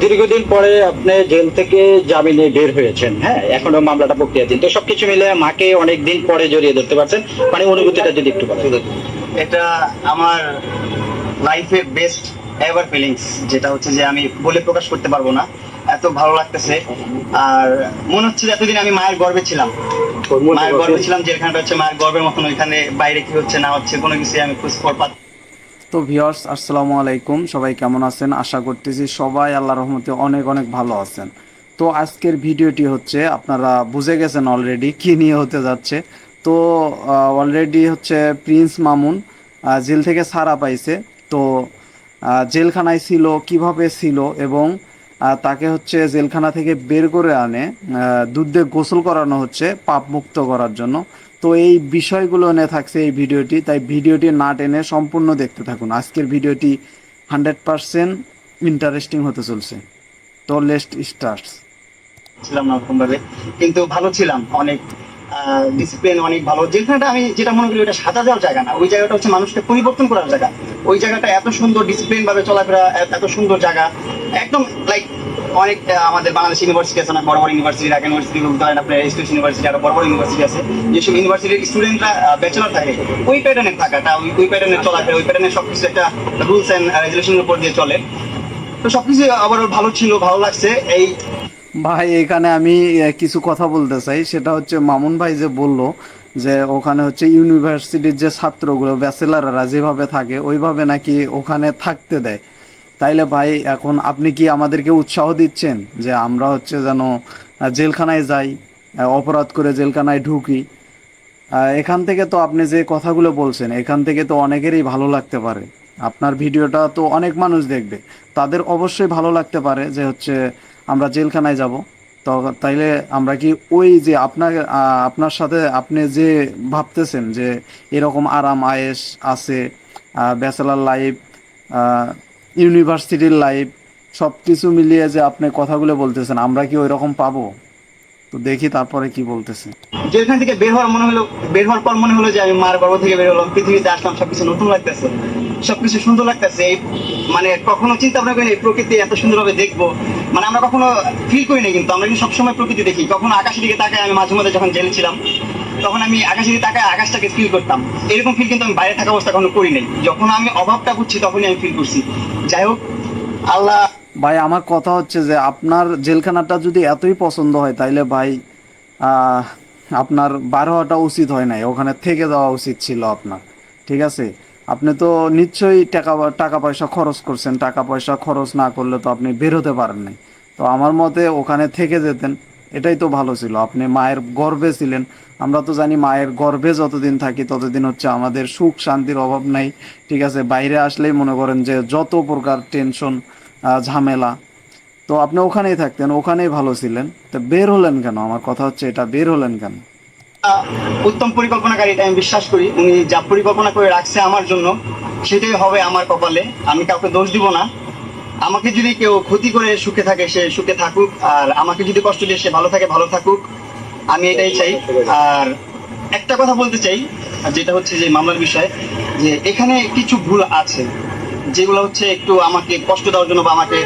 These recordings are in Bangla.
দীর্ঘদিন পরে আপনি জেল থেকে জামিনে বের হয়েছেন হ্যাঁ? এখনও মামলাটা প্রক্রিয়াধীন তো সবকিছু মিলে মাকে অনেক দিন পরে জড়িয়ে ধরতে পারছেন। মানে অনুভূতিটা যদি একটু বলেন। এটা আমার লাইফের বেস্ট এভার ফিলিংস যেটা হচ্ছে যে আমি বলে প্রকাশ করতে পারব না। এত ভালো লাগতেছে। আর মনে হচ্ছে যে এতদিন আমি মায়ের গর্বে ছিলাম। মায়ের গর্বে ছিলাম যেখানটা হচ্ছে মায়ের গর্বের মতন। ওইখানে বাইরে কি হচ্ছে না হচ্ছে কোনো কিছু আমি খোঁজ খবর পাচ্ছি তো ভিউয়ার্স, আসসালামু আলাইকুম। সবাই কেমন আছেন? আশা করতেছি সবাই আল্লাহ রহমতে অনেক অনেক ভালো আছেন। তো আজকের ভিডিওটি হচ্ছে, আপনারা বুঝে গেছেন অলরেডি কি নিয়ে হতে যাচ্ছে। তো অলরেডি হচ্ছে প্রিন্স মামুন জেল থেকে ছাড়া পাইছে। তো জেলখানায় ছিল, কীভাবে ছিল এবং তাকে হচ্ছে জেলখানা থেকে বের করে আনে দুধে গোসল করানো হচ্ছে পাপ মুক্ত করার জন্য। তো এই বিষয়গুলো নিয়ে থাকছে এই ভিডিওটি, তাই ভিডিওটি না টেনে সম্পূর্ণ দেখতে থাকুন। আজকের ভিডিওটি হান্ড্রেড পারসেন্ট ইন্টারেস্টিং হতে চলছে। তো লেস্ট স্টার্টস ছিলাম না ওরকম ভাবে, কিন্তু ভালো ছিলাম, অনেক ডিসিপ্লিন অনেক ভালো। যেখানটা আমি যেটা মনে করি ওটা সাজা যাওয়ার জায়গা না, ওই জায়গাটা হচ্ছে মানুষকে পরিবর্তন করার জায়গা। ওই জায়গাটা এত সুন্দর ডিসিপ্লিন ভাবে চলাফেরা, এত সুন্দর জায়গা, একদম লাইক অনেক আমাদের বাংলাদেশ ইউনিভার্সিটি আছে না বড় বড় ইউনিভার্সিটি ঢাকা ইউনিভার্সিটি ধরেন আপনার স্টেট ইউনিভার্সিটি আরও বড় বড় ইউনিভার্সিটি আছে। যেসব ইউনিভার্সিটির স্টুডেন্টরা ব্যাচেলর থাকে, ওই প্যাটার্নের থাকাটা, ওই ওই প্যাটার্নের চলাফেরা, ওই প্যাটার্নের সবকিছু একটা রুলস এন্ড রেজুলেশনের উপর দিয়ে চলে। তো সবকিছু আবার ভালো ছিল, ভালো লাগছে। এই ভাই, এখানে আমি কিছু কথা বলতে চাই। সেটা হচ্ছে, মামুন ভাই যে বলল যে ওখানে হচ্ছে ইউনিভার্সিটির যে ছাত্রগুলো ব্যাচেলাররা যেভাবে থাকে, ওইভাবে নাকি ওখানে থাকতে দেয়। তাইলে ভাই, এখন আপনি কি আমাদেরকে উৎসাহ দিচ্ছেন যে আমরা হচ্ছে যেন জেলখানায় যাই অপরাধ করে জেলখানায় ঢুকি? এখান থেকে তো আপনি যে কথাগুলো বলছেন, এখান থেকে তো অনেকেরই ভালো লাগতে পারে। আপনার ভিডিওটা তো অনেক মানুষ দেখবে। তাদের অবশ্যই ভালো লাগতে পারে যে হচ্ছে আমরা জেলখানায় যাব। তো তাইলে আমরা কি ওই যে আপনার আপনার সাথে আপনি যে ভাবতেছেন যে এরকম আরাম আয়েস আছে ব্যাচেলার লাইফ ইউনিভার্সিটির লাইফ সব কিছু মিলিয়ে যে আপনি কথাগুলো বলতেছেন, আমরা কি ওই রকম পাবো? তো দেখি তারপরে কি বলতেছে। যেখান থেকে বের হওয়ার মনে হলো, বের হওয়ার পর মনে হলো যে আমি মার গর্ভ থেকে বের হলাম, পৃথিবীতে আসলাম, সবকিছু নতুন লাগতেছে। সবকিছু সুন্দর লাগতেছে মানে কখনো চিন্তা ভাবনা করি না এই প্রকৃতি এত সুন্দরভাবে দেখব। মানে আমরা কখনো ফিল করি না কিন্তু, আমরা কিন্তু সবসময় প্রকৃতি দেখি। কখনো আকাশের দিকে তাকাই আমি মাঝে মধ্যে যখন জেলে ছিলাম তখন আমি আকাশের দিকে তাকায় আকাশটাকে ফিল করতাম। এরকম ফিল কিন্তু আমি বাইরে থাকা অবস্থা কখনো করি নাই। যখন আমি অভাবটা বুঝছি, তখনই আমি ফিল করছি। যাই হোক, আল্লাহ ভাই, আমার কথা হচ্ছে যে আপনার জেলখানাটা যদি এতই পছন্দ হয়, তাইলে ভাই আপনার বার হওয়াটা উচিত হয় নাই। ওখানে থেকে যাওয়া উচিত ছিল আপনার। ঠিক আছে? আপনি তো নিশ্চয়ই টাকা টাকা পয়সা খরচ করছেন। টাকা পয়সা খরচ না করলে তো আপনি বের হতে পারেন নাই। তো আমার মতে ওখানে থেকে যেতেন। এটাই তো ভালো ছিল। আপনি মায়ের গর্বে ছিলেন। আমরা তো জানি মায়ের গর্ভে যতদিন থাকি, ততদিন হচ্ছে আমাদের সুখ শান্তির অভাব নাই, ঠিক আছে? বাইরে আসলেই মনে করেন যে যত প্রকার টেনশন ঝামেলা। তো আপনি ওখানেই থাকতেন, ওখানেই ভালো ছিলেন। তো বের হলেন কেন? আমার কথা হচ্ছে এটা, বের হলেন কেন? উত্তম পরিকল্পনাকারী এটা আমি বিশ্বাস করি। উনি যা পরিকল্পনা করে রাখছে আমার জন্য, সেটাই হবে আমার কপালে। আমি কাউকে দোষ দিব না। আমাকে যদি কেউ ক্ষতি করে সুখে থাকে, সে সুখে থাকুক, আর আমাকে যদি কষ্ট দিয়ে সে ভালো থাকে, ভালো থাকুক। আমি এটাই চাই। আর একটা কথা বলতে চাই, যেটা হচ্ছে যে মামলার বিষয়, যে এখানে কিছু ভুল আছে, যেগুলো হচ্ছে একটু আমাকে কষ্ট দেওয়ার জন্য বা আমাকে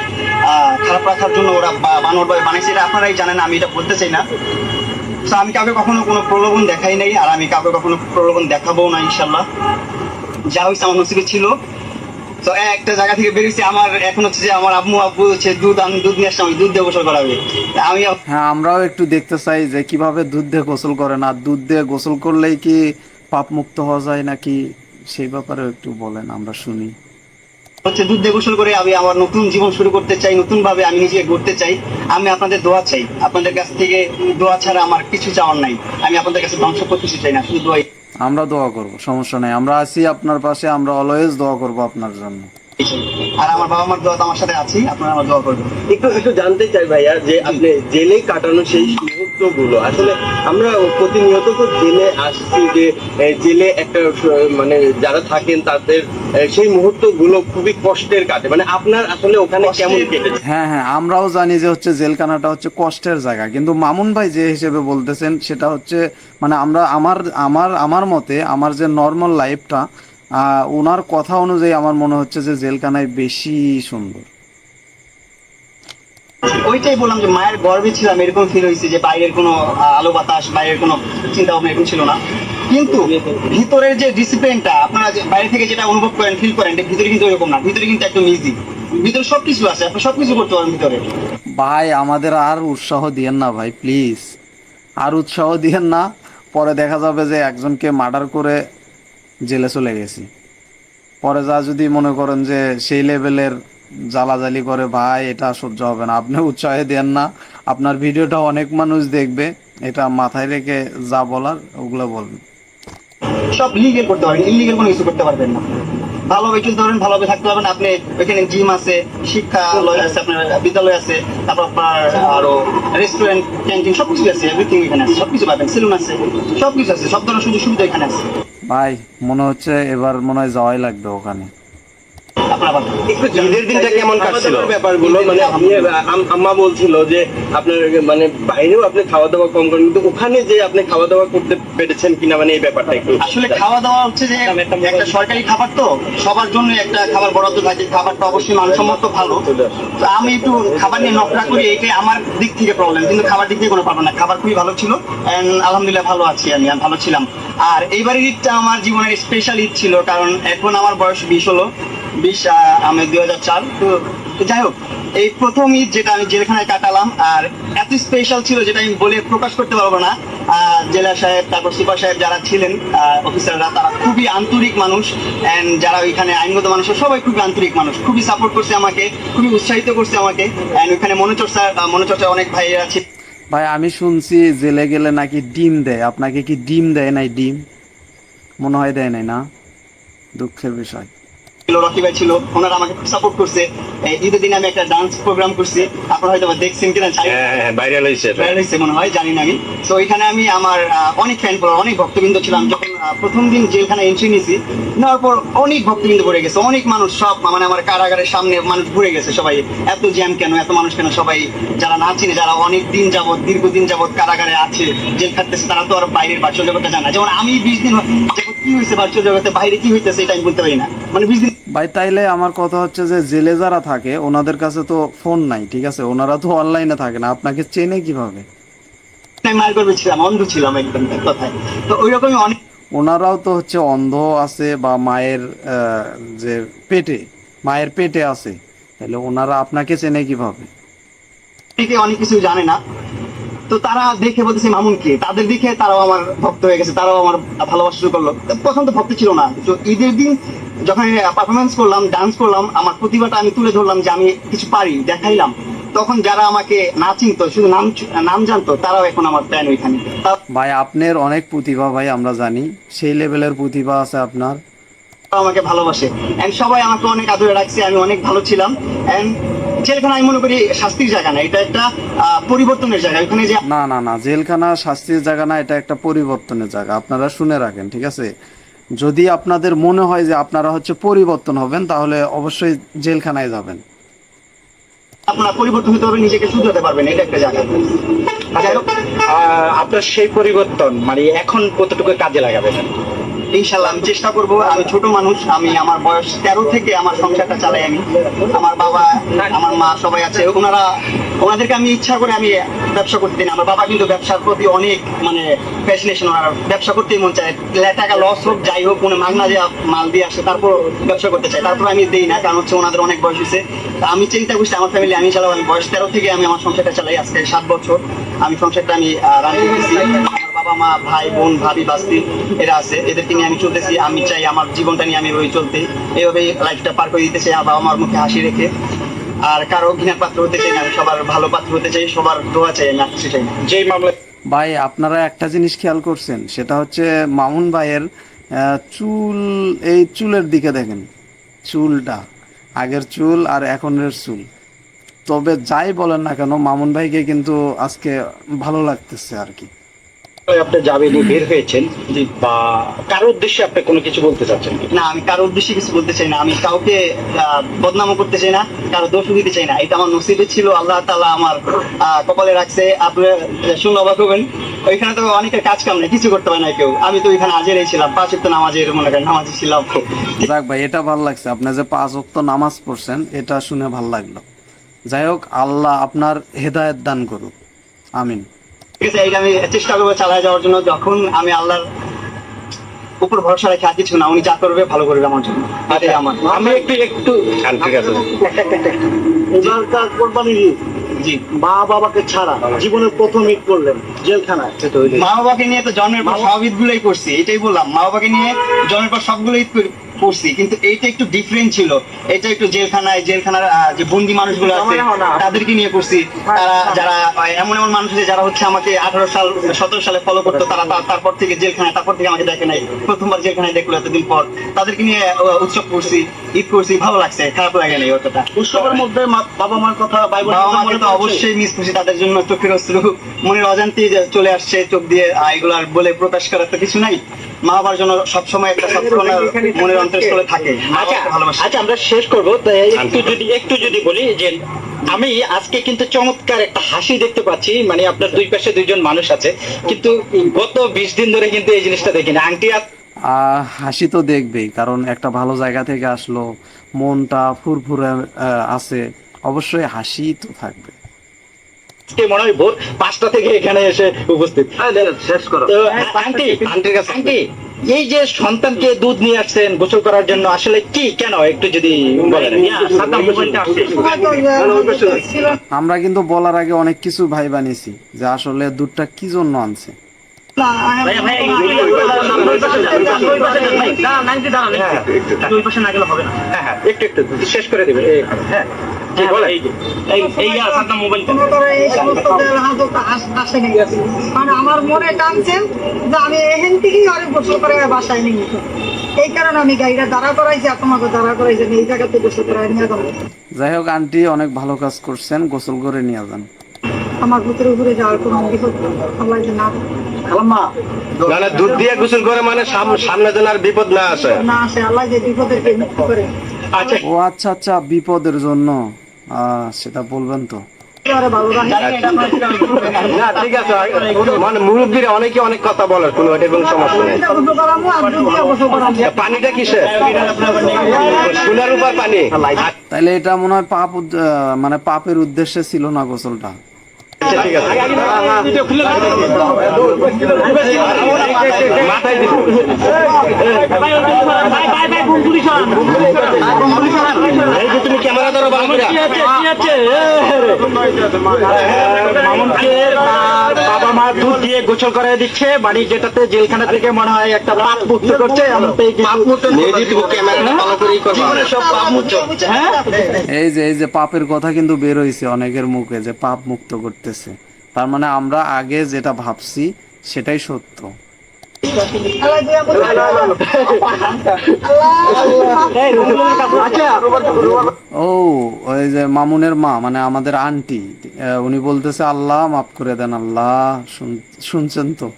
খারাপ রাখার জন্য ওরা বা- বানোয়ারভাবে বানাইছে এটা আপনারাই জানেন, আমি এটা বলতে চাই না। তো আমি কাউকে কখনো কোনো প্রলোভন দেখাই নাই, আর আমি কাউকে কখনো প্রলোভন দেখাবো না ইনশাল্লাহ যা হয়েছে আমার নসিবে ছিল। তো একটা জায়গা থেকে বেরিয়েছি আমার এখন হচ্ছে যে আমার আম্মু আব্বু হচ্ছে দুধ আমি দুধ নিয়ে আসলাম আমি দুধ দিয়ে গোসল করাবে। আমি হ্যাঁ আমরাও একটু দেখতে চাই যে কীভাবে দুধ দিয়ে গোসল করেন আর দুধ দিয়ে গোসল করলেই কি পাপ মুক্ত হওয়া যায় নাকি সেই ব্যাপারে একটু বলেন আমরা শুনি। হচ্ছে দুধ দিয়ে গোসল করে আমি আমার নতুন জীবন শুরু করতে চাই নতুন ভাবে আমি নিজেকে গড়তে চাই। আমি আপনাদের দোয়া চাই আপনাদের কাছ থেকে দোয়া ছাড়া আমার কিছু চাওয়ার নাই। আমি আপনাদের কাছে ধ্বংস করতে চাই না শুধু দোয়াই। আমরা দোয়া করব সমস্যা নাই। আমরা আছি আপনার পাশে আমরা অলওয়েজ দোয়া করব আপনার জন্য। আর আমার বাবা মার দোয়া তো আমার সাথে আছি আপনারা আমার দোয়া করবেন। একটু একটু জানতে চাই ভাইয়া যে আপনি জেলে কাটানো সেই মুহূর্ত গুলো আসলে আমরা প্রতিনিয়ত তো জেলে আসছি যে জেলে একটা মানে যারা থাকেন তাদের সেই মুহূর্তগুলো খুবই কষ্টের কাটে। মানে আপনার আসলে ওখানে কেমন কেটেছে? হ্যাঁ হ্যাঁ আমরাও জানি যে হচ্ছে জেলখানাটা হচ্ছে কষ্টের জায়গা। কিন্তু মামুন ভাই যে হিসেবে বলতেছেন সেটা হচ্ছে মানে আমরা আমার আমার আমার মতে আমার যে নর্মাল লাইফটা ওনার কথা অনুযায়ী আমার মনে হচ্ছে যে জেলখানায় বেশি সুন্দর। ওইটাই বললাম যে মায়ের গর্বে ছিলাম এরকম ফিল হয়েছে যে বাইরের কোনো আলো বাতাস বাইরের কোনো চিন্তা ভাবনা এরকম ছিল না। কিন্তু ভিতরের যে ডিসিপ্লিনটা আপনারা বাইরে থেকে যেটা অনুভব করেন ফিল করেন ভিতরে কিন্তু এরকম না। ভিতরে কিন্তু একদম ইজি ভিতরে সবকিছু আছে আপনি সবকিছু করতে পারেন ভিতরে। ভাই আমাদের আর উৎসাহ দিয়েন না ভাই প্লিজ আর উৎসাহ দিয়েন না পরে দেখা যাবে যে একজনকে মার্ডার করে জেলে চলে গেছি। পরে যা যদি মনে করেন যে সেই লেভেলের জ্বালাজালি করে ভাই এটা সহ্য হবে না। আপনি উৎসাহে দেন না। আপনার ভিডিওটা অনেক মানুষ দেখবে। এটা মাথায় রেখে যা বলার ওগুলো বলবেন সব লিগেল করতে পারবেন ইলিগেল কোনো কিছু করতে পারবেন না। ভালোভাবে চলতে পারবেন ভালোভাবে থাকতে পারবেন। আপনি ওইখানে জিম আছে শিক্ষালয় আছে আপনার বিদ্যালয় আছে তারপর আপনার আরও রেস্টুরেন্ট ক্যান্টিন সবকিছু আছে এভরিথিং এখানে আছে সবকিছু পাবেন সেলুন আছে সবকিছু আছে সব ধরনের সুযোগ সুবিধা এখানে আছে। ভাই মনে হচ্ছে এবার মনে হয় যাওয়াই লাগবে ওখানে। ঈদের দিনটা কেমন কাটছিল? ব্যাপারগুলো মানে আপনি আম্মা বলছিল যে আপনার মানে বাইরেও আপনি খাওয়া দাওয়া কম করেন কিন্তু ওখানে যে আপনি খাওয়া দাওয়া করতে পেরেছেন কিনা মানে এই ব্যাপারটা একটু আসলে খাওয়া দাওয়া হচ্ছে যে একটা সরকারি খাবার তো সবার জন্য একটা খাবার বরাদ্দ থাকে খাবারটা অবশ্যই মানসম্মত ভালো। তো আমি একটু খাবার নিয়ে নকরা করি এটাই আমার দিক থেকে প্রবলেম কিন্তু খাবার দিক থেকে কোনো না। খাবার খুবই ভালো ছিল আলহামদুলিল্লাহ ভালো আছি আমি আমি ভালো ছিলাম। আর এইবারের ঈদটা আমার জীবনের স্পেশাল ঈদ ছিল কারণ এখন আমার বয়স বিশ হলো বিশ আমি দুই হাজার চার। তো যাই হোক, এই প্রথম ঈদ যেটা আমি জেলখানায় কাটালাম, আর এত স্পেশাল ছিল যেটা আমি বলে প্রকাশ করতে পারব না। জেলা সাহেব, তারপর সুপার সাহেব যারা ছিলেন অফিসাররা তারা খুবই আন্তরিক মানুষ। এন্ড যারা ওইখানে আইনগত মানুষ, সবাই খুবই আন্তরিক মানুষ। খুবই সাপোর্ট করছে আমাকে, খুবই উৎসাহিত করছে আমাকে। এন্ড ওইখানে মনোচর্চা মনোচর্চা অনেক ভাইয়েরা ছিল ভাই, আমি শুনছি জেলে গেলে নাকি ডিম দেয়। আপনাকে কি ডিম দেয় নাই ডিম? মনে হয় দেয় নাই, না? দুঃখের বিষয়। ছিল রকি ভাই ছিল ওনারা আমাকে সাপোর্ট করছে। ঈদের দিনে আমি একটা ডান্স প্রোগ্রাম করছি আপনারা হয়তো দেখছেন কিনা জানি হ্যাঁ ভাইরাল হয়েছে ভাইরাল হয়েছে মনে হয় জানি না আমি। তো ওইখানে আমি আমার অনেক ফ্যান অনেক ভক্তবৃন্দ ছিলাম। যখন প্রথম দিন জেলখানে এন্ট্রি নিয়েছি নেওয়ার পর অনেক ভক্তবৃন্দ ভরে গেছে। অনেক মানুষ সব মানে আমার কারাগারের সামনে মানুষ ঘুরে গেছে সবাই। এত জ্যাম কেন এত মানুষ কেন সবাই যারা না চিনে যারা অনেক দিন যাবত দীর্ঘদিন যাবত কারাগারে আছে জেল খাটতেছে তারা তো আর বাইরের বাচ্চা জগৎটা জানা যেমন আমি বিশ দিন কি হয়েছে বাচ্চা জগতে বাইরে কি হইতেছে এটা আমি বলতে পারি না। মানে বিশ দিন ভাই তাইলে আমার কথা হচ্ছে যে জেলে যারা থাকে ওনাদের কাছে তো ফোন নাই ঠিক আছে? ওনারা তো অনলাইনে থাকে না আপনাকে চেনে কীভাবে? মায়ের ছিলাম অন্ধ ছিলাম একদম কথায়। তো ওই রকমই অনেক ওনারাও তো হচ্ছে অন্ধ আছে বা মায়ের যে পেটে মায়ের পেটে আছে তাহলে ওনারা আপনাকে চেনে কীভাবে? অনেকে অনেক কিছু জানে না। তো তারা দেখে বলতেছে মামুন কে? তাদের দেখে তারাও আমার ভক্ত হয়ে গেছে তারাও আমার ভালোবাসা শুরু করল। প্রথম তো ভক্ত ছিল না তো ঈদের দিন যখন পারফরমেন্স করলাম ডান্স করলাম আমার প্রতিভাটা আমি তুলে ধরলাম যে আমি কিছু পারি দেখাইলাম। তখন যারা আমাকে না চিনতো শুধু নাম নাম জানতো তারাও এখন আমার ফ্যান ওইখানে। ভাই আপনার অনেক প্রতিভা ভাই আমরা জানি। সেই লেভেলের প্রতিভা আছে আপনার। আমাকে ভালোবাসে। এন্ড সবাই আমাকে অনেক আদরে রাখছে আমি অনেক ভালো ছিলাম। এন্ড জেলখানা আমি মনে করি শাস্তির জায়গা না এটা একটা পরিবর্তনের জায়গা। ওখানে যে না না না জেলখানা শাস্তির জায়গা না এটা একটা পরিবর্তনের জায়গা। আপনারা শুনে রাখেন ঠিক আছে? যদি আপনাদের মনে হয় যে আপনারা হচ্ছে পরিবর্তন হবেন, তাহলে অবশ্যই জেলখানায় যাবেন। আপনারা পরিবর্তন হতে হবে, নিজেকে শুধরাতে পারবেন, এটা একটা জায়গা। আপনার সেই পরিবর্তন মানে এখন কতটুকু কাজে লাগাবেন? ইনশাল্লাহ আমি চেষ্টা করব, আমি ছোট মানুষ, আমি আমার বয়স তেরো থেকে আমার সংসারটা চালাই আমি। আমার বাবা, আমার মা সবাই আছে, ওনারা, ওনাদেরকে আমি ইচ্ছা করে আমি ব্যবসা করতে দিই না। আমার বাবা কিন্তু ব্যবসার প্রতি অনেক মানে ফ্যাসিনেশন ওনার ব্যবসা করতেই মন চায়। টাকা লস হোক, যাই হোক, কোনো মাগনা যে মাল দিয়ে আসে তারপর ব্যবসা করতে চাই তারপর আমি দেই না, কারণ হচ্ছে ওনাদের অনেক বয়স হয়েছে আমি চিন্তা করছি, আমার ফ্যামিলি আমি চালাবো আমি বয়স তেরো থেকে আমি আমার সংসারটা চালাই আজকে সাত বছর। আমি সংসারটা আমি রান করতেছি। বাবা মা ভাই বোন ভাবি বাস্তি এরা আছে। এদেরকে নিয়ে আমি চলতেছি। আমি চাই আমার জীবনটা নিয়ে আমি ওই চলতে। এইভাবেই লাইফটা পার করে দিতে চাই আমার বাবা মার মুখে হাসি রেখে। আর কারও ঘৃণার পাত্র হতে চাই না আমি সবার ভালো পাত্র হতে চাই সবার দোয়া চাই কিছু চাই। যেই মামলা ভাই আপনারা একটা জিনিস খেয়াল করছেন সেটা হচ্ছে মামুন ভাইয়ের আহ, চুল এই চুলের দিকে দেখেন। চুলটা আগের চুল আর এখনের চুল। তবে যাই বলেন না কেন মামুন ভাইকে কিন্তু আজকে ভালো লাগতেছে আর কি। আপনি জামিনে বের হয়েছেন বা কারও উদ্দেশ্যে আপনি কোনো কিছু বলতে চাচ্ছেন না আমি উদ্দেশ্যে কিছু বলতে চাই না। আমি কাউকে বদনামও করতে চাই না কারও দোষ দিতে চাই না। এটা আমার নসিবে ছিল আল্লাহ তাআলা আমার কপালে রাখছে। আপনি শুনে অবাক হবেন। ওইখানে তো অনেকের কাজ কাম নেই কিছু করতে পারে না কেউ। আমি তো ওইখানে হাজিরাই ছিলাম পাঁচ তো নামাজের মনে করেন নামাজি ছিলাম। যাক ভাই এটা ভালো লাগছে। আপনি যে পাঁচ ওয়াক্ত নামাজ পড়ছেন এটা শুনে ভালো লাগল। যাই হোক আল্লাহ আপনার হেদায়েত দান করুক। আমিন। ঠিক আছে এইটা আমি চেষ্টা করব চালায় যাওয়ার জন্য যখন আমি আল্লাহর উপর ভরসা রেখে আর কিছু না উনি যা করবে ভালো করবে আমার জন্য। এটাই আমার। আমি একটু একটু ঠিক আছে। জি। মা বাবাকে ছাড়া জীবনের প্রথম ঈদ করলেন জেলখানায়। মা বাবাকে নিয়ে তো জন্মের পর সব ঈদ গুলোই করছি এটাই বললাম। মা বাবাকে নিয়ে জন্মের পর সবগুলো ঈদ কর- করছি কিন্তু এইটা একটু ডিফারেন্ট ছিল। এটা একটু জেলখানায় জেলখানার যে বন্দি মানুষগুলো আছে তাদেরকে নিয়ে করছি তারা যারা এমন এমন মানুষ আছে যারা হচ্ছে আমাকে আঠারো সাল সতেরো সালে ফলো করতো তারা তারপর থেকে জেলখানায় তারপর থেকে আমাকে দেখে নাই। প্রথমবার জেলখানায় দেখল এতদিন পর। তাদেরকে নিয়ে উৎসব করছি ঈদ করছি ভালো লাগছে খারাপ লাগে নাই অতটা। উৎসবের মধ্যে বাবা মার কথা বাবা মাকে তো অবশ্যই মিস করছি তাদের জন্য চোখের অশ্রু মনের অজান্তেই চলে আসছে চোখ দিয়ে এগুলো আর বলে প্রকাশ করার তো কিছু নাই। মা বাবার জন্য সবসময় একটা সবসময় মনের থাকে। আচ্ছা আচ্ছা আমরা শেষ করব। একটু যদি একটু যদি বলি যে আমি আজকে কিন্তু চমৎকার একটা হাসি দেখতে পাচ্ছি। মানে আপনার দুই পাশে দুইজন মানুষ আছে। কিন্তু গত বিশ দিন ধরে কিন্তু এই জিনিসটা দেখিনি। আংটি আহ, হাসি তো দেখবেই কারণ একটা ভালো জায়গা থেকে আসলো। মনটা ফুরফুরে আহ, আছে। অবশ্যই হাসি তো থাকবে। আজকে মনে হয় ভোর পাঁচটা থেকে এখানে এসে উপস্থিত শেষ করো আন্টি আন্টির কাছে আন্টি এই যে সন্তানকে দুধ নিয়ে আসছেন গোসল করার জন্য আসলে কি কেন একটু যদি আমরা কিন্তু বলার আগে অনেক কিছু ভাই বানিয়েছি যে আসলে দুধটা কি জন্য আনছে হ্যাঁ হ্যাঁ একটু একটু শেষ করে দেবে হ্যাঁ নাই। মানে আমার মনে টানছে যে আমি এখান থেকেই অনেক গোসল করে বাসায় নিয়ে এই কারণে আমি গাড়িটা দাঁড়া করাইছি আর দাঁড়া করাইছি এই জায়গাতে গোসল করে নিয়ে যাব। যাই হোক আন্টি অনেক ভালো কাজ করছেন গোসল করে নিয়ে যান। আমার ভিতরে ঘুরে যাওয়ার কোনো বিপদ আল্লাহ না। খালাম্মা না না দুধ দিয়ে গোসল করে মানে সামনে যেন আর বিপদ না আসে। না আসে আল্লাহ যে বিপদেরকে মুক্ত করে। আচ্ছা। ও আচ্ছা আচ্ছা বিপদের জন্য। সেটা বলবেন তো। না ঠিক আছে মানে মুরব্বীরা অনেকে অনেক কথা বলে কোনো এটা কোনো সমস্যা নেই। পানিটা কিসের? সোনার উপর পানি। তাইলে এটা মনে হয় পাপ মানে পাপের উদ্দেশ্যে ছিল না গোসলটা। আচ্ছা ঠিক আছে। মাথায় এই যে তুমি ক্যামেরা ধরো। মামুনকে বাবা মা দুধ দিয়ে গোসল করাই দিচ্ছে মানে যেটাতে জেলখানা থেকে মনে হয় একটা পাপ মুক্ত করছে হ্যাঁ? এই যে এই যে পাপের কথা কিন্তু বের হয়েছে অনেকের মুখে যে পাপ মুক্ত করতেছে। তার মানে আমরা আগে যেটা ভাবছি সেটাই সত্য। ও ওই যে মামুনের মা মানে আমাদের আন্টি উনি বলতেছে, আল্লাহ মাফ করে দেন, আল্লাহ শুন- শুনছেন তো।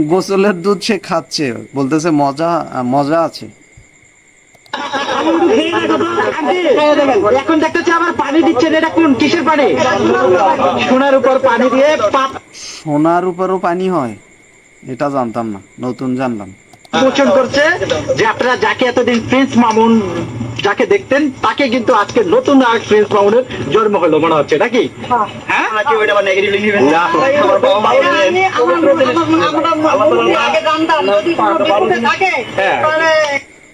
গোসলের দুধ সে খাচ্ছে, বলতেছে, মজা মজা আছে। এখন দেখতেছি আবার পানি দিচ্ছেন এটা কোন কিসের পানি সোনার উপর পানি দিয়ে সোনার উপরও পানি হয় এটা জানতাম না নতুন জানলাম করছে যে আপনারা যাকে এতদিন প্রিন্স মামুন যাকে দেখতেন তাকে কিন্তু আজকে নতুন আর প্রিন্স মামুনের জন্ম হলো মনে হচ্ছে নাকি হ্যাঁ আমরা আগে জানতাম যদি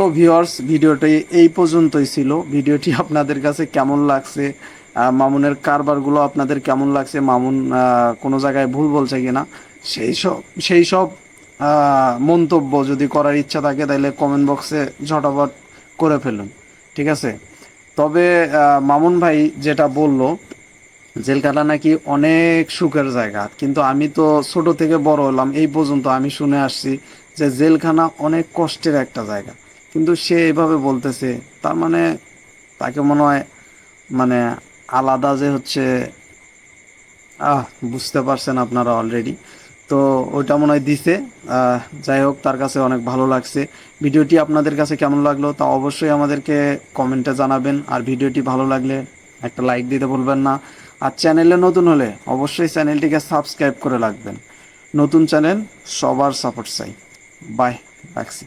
তো ভিউয়ার্স ভিডিওটি এই পর্যন্তই ছিল। ভিডিওটি আপনাদের কাছে কেমন লাগছে? মামুনের কারবারগুলো আপনাদের কেমন লাগছে? মামুন কোনো জায়গায় ভুল বলছে কিনা? সেই সব সেই সব মন্তব্য যদি করার ইচ্ছা থাকে, তাহলে কমেন্ট বক্সে ঝটাপট করে ফেলুন। ঠিক আছে? তবে মামুন ভাই যেটা বলল জেলখানা নাকি অনেক সুখের জায়গা। কিন্তু আমি তো ছোট থেকে বড় হলাম, এই পর্যন্ত আমি শুনে আসছি যে জেলখানা অনেক কষ্টের একটা জায়গা। কিন্তু সে এইভাবে বলতেছে। তার মানে তাকে মনে হয় মানে আলাদা যে হচ্ছে, আহ, বুঝতে পারছেন আপনারা অলরেডি তো ওইটা মনে হয় দিছে। যাই হোক, তার কাছে অনেক ভালো লাগছে। ভিডিওটি আপনাদের কাছে কেমন লাগল তা অবশ্যই আমাদেরকে কমেন্টে জানাবেন। আর ভিডিওটি ভালো লাগলে একটা লাইক দিতে বলবেন না। আর চ্যানেলে নতুন হলে অবশ্যই চ্যানেলটিকে সাবস্ক্রাইব করে রাখবেন। নতুন চ্যানেল সবার সাপোর্ট চাই। বাই রাখছি।